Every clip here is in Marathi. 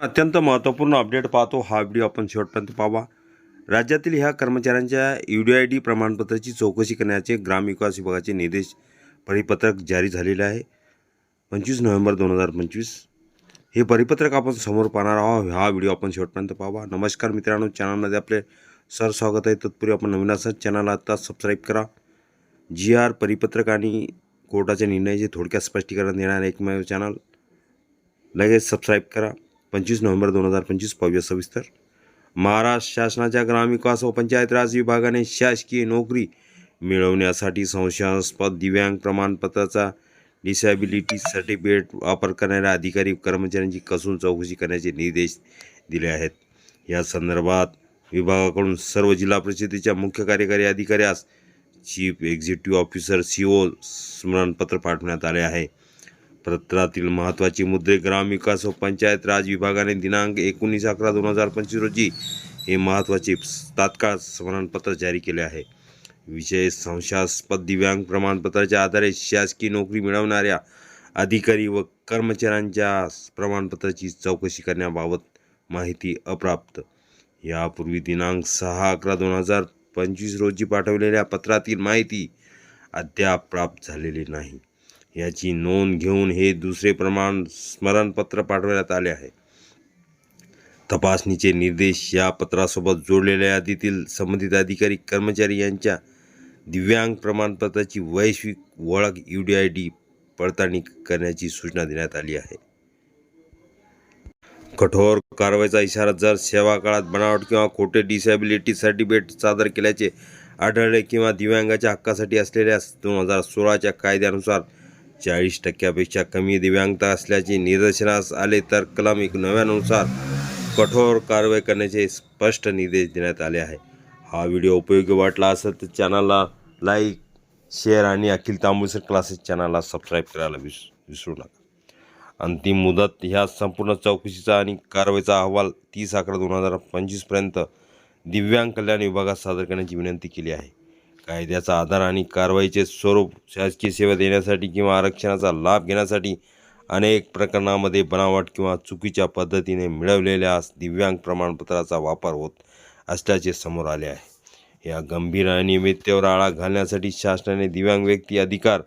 अत्यंत महत्त्वपूर्ण अपडेट पाहतो हा व्हिडिओ आपण शेवटपर्यंत पाहावा. राज्यातील ह्या कर्मचाऱ्यांच्या यू डी आय डी प्रमाणपत्राची चौकशी करण्याचे ग्रामविकास विभागाचे निर्देश परिपत्रक जारी झालेले आहे. पंचवीस नोव्हेंबर दोन हजार पंचवीस. हे परिपत्रक आपण समोर पाहणार आहोत. हा व्हिडिओ आपण शेवटपर्यंत पाहावा. नमस्कार मित्रांनो चॅनलमध्ये आपले सर स्वागत आहे. तत्पूर्वी आपण नवीन असाल चॅनल आता सबस्क्राईब करा. जी आर परिपत्रक आणि कोर्टाच्या निर्णयाचे थोडक्यात स्पष्टीकरण देणारे एकमेव चॅनल लगेच सबस्क्राईब करा. पंचवीस नोव्हेंबर दोन हजार पंचवीस पाहूया सविस्तर. महाराष्ट्र शासनाच्या ग्रामविकास व पंचायत राज विभागाने शासकीय नोकरी मिळवण्यासाठी संशयास्पद दिव्यांग प्रमाणपत्राचा डिसॅबिलिटी सर्टिफिकेट वापर करणाऱ्या अधिकारी कर्मचाऱ्यांची कसून चौकशी करण्याचे निर्देश दिले आहेत. या संदर्भात विभागाकडून सर्व जिल्हा परिषदेच्या मुख्य कार्यकारी अधिकाऱ्यास chief executive officer C O स्मरणपत्र पाठवण्यात आले आहे. पत्रातील महत्त्वाचे मुद्दे ग्रामविकास व पंचायत राज विभागाने दिनांक एकोणीस अकरा दोन हजार पंचवीस रोजी हे महत्त्वाचे तात्काळ स्मरणपत्र जारी केले आहे. विशेष संशयास्पद दिव्यांग प्रमाणपत्राच्या आधारे शासकीय नोकरी मिळवणाऱ्या अधिकारी व कर्मचाऱ्यांच्या प्रमाणपत्राची चौकशी करण्याबाबत माहिती अप्राप्त. यापूर्वी दिनांक सहा अकरा दोन हजार पंचवीस रोजी पाठवलेल्या पत्रातील माहिती अद्याप प्राप्त झालेली नाही. याची नोंद घेऊन हे दुसरे प्रमाण स्मरणपत्र पाठवण्यात आले आहे. तपासणीचे निर्देश या पत्रासोबत जोडलेल्या यादीतील संबंधित अधिकारी कर्मचारी यांच्या दिव्यांग प्रमाणपत्राची वैश्विक ओळख यू डी आय डी पडताळणी करण्याची सूचना देण्यात आली आहे. कठोर कारवाईचा इशारा जर सेवा काळात बनावट किंवा खोटे डिसॅबिलिटी सर्टिफिकेट सादर केल्याचे आढळले किंवा दिव्यांगाच्या हक्कासाठी असलेल्या दोन हजार सोळाच्या कायद्यानुसार चाळीस टक्क्यापेक्षा कमी दिव्यांगता असल्याचे निदर्शनास आले तर कलम एक नव्यानुसार कठोर कारवाई करण्याचे स्पष्ट निर्देश देण्यात आले आहे हा व्हिडिओ उपयोगी वाटला असेल तर चॅनलला लाईक शेअर आणि अखिल तांबूसर क्लासेस चॅनलला सबस्क्राईब करायला विस विसरू नका. अंतिम मुदत ह्या संपूर्ण चौकशीचा आणि कारवाईचा अहवाल तीस अकरा दोन हजार पंचवीसपर्यंत दिव्यांग कल्याण विभागात सादर करण्याची विनंती केली आहे. कायद्याचा आधार आणि कारवाईचे स्वरूप शासकीय सेवा देण्यासाठी किंवा आरक्षणाचा लाभ घेण्यासाठी अनेक प्रकरणामध्ये बनावट किंवा चुकीच्या पद्धतीने मिळवलेल्या दिव्यांग प्रमाणपत्राचा वापर होत असल्याचे समोर आले आहे. या गंभीर अनियमिततेवर आळा घालण्यासाठी शासनाने दिव्यांग व्यक्ती अधिकार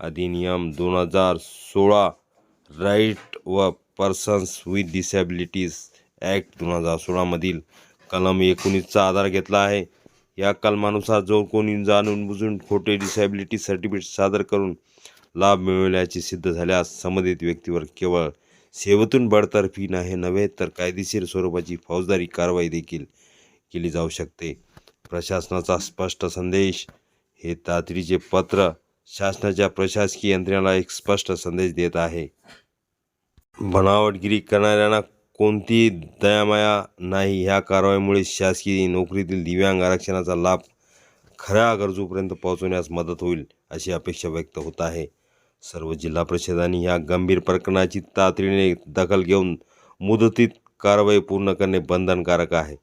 अधिनियम दोन हजार सोळा राईट व पर्सन्स विथ डिसॅबिलिटीज ॲक्ट दोन हजार सोळामधील कलम एकोणीसचा आधार घेतला आहे. या कलमानुसार जो कोणी जाणून बुजून खोटे डिसॅबिलिटी सर्टिफिकेट सादर करून लाभ मिळवल्याचे सिद्ध झाल्यास संबंधित व्यक्तीवर केवळ सेवेतून बडतर्फी नाही नव्हे तर कायदेशीर स्वरूपाची फौजदारी कारवाई देखील केली जाऊ शकते. प्रशासनाचा स्पष्ट संदेश हे तातडीचे पत्र शासनाच्या प्रशासकीय यंत्रणेला एक स्पष्ट संदेश देत आहे. बनावटगिरी करणाऱ्यांना कोणतीही दयामाया नाही ह्या कारवाईमुळे शासकीय नोकरीतील दिव्यांग आरक्षणाचा लाभ खऱ्या गरजूपर्यंत पोहोचवण्यास मदत होईल अशी अपेक्षा व्यक्त होत आहे. सर्व जिल्हा परिषदांनी ह्या गंभीर प्रकरणाची तातडीने दखल घेऊन मुदतीत कारवाई पूर्ण करणे बंधनकारक आहे.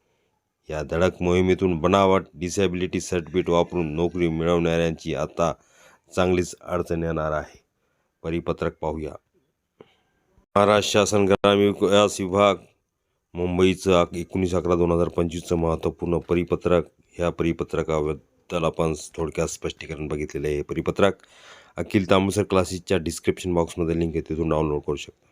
या धडक मोहिमेतून बनावट डिसॅबिलिटी सर्टिफिकेट वापरून नोकरी मिळवणाऱ्यांची आता चांगलीच अडचण येणार आहे. परिपत्रक पाहूया. महाराष्ट्र शासन ग्रामविकास विभाग मुंबईचं एकोणीस अकरा दोन हजार पंचवीसचं महत्त्वपूर्ण परिपत्रक ह्या परिपत्रकाबद्दल आपण थोडक्यात स्पष्टीकरण बघितलेलं आहे. हे परिपत्रक अखिल तांबूसर क्लासेसच्या डिस्क्रिप्शन बॉक्समध्ये लिंक आहे तिथून डाउनलोड करू शकता.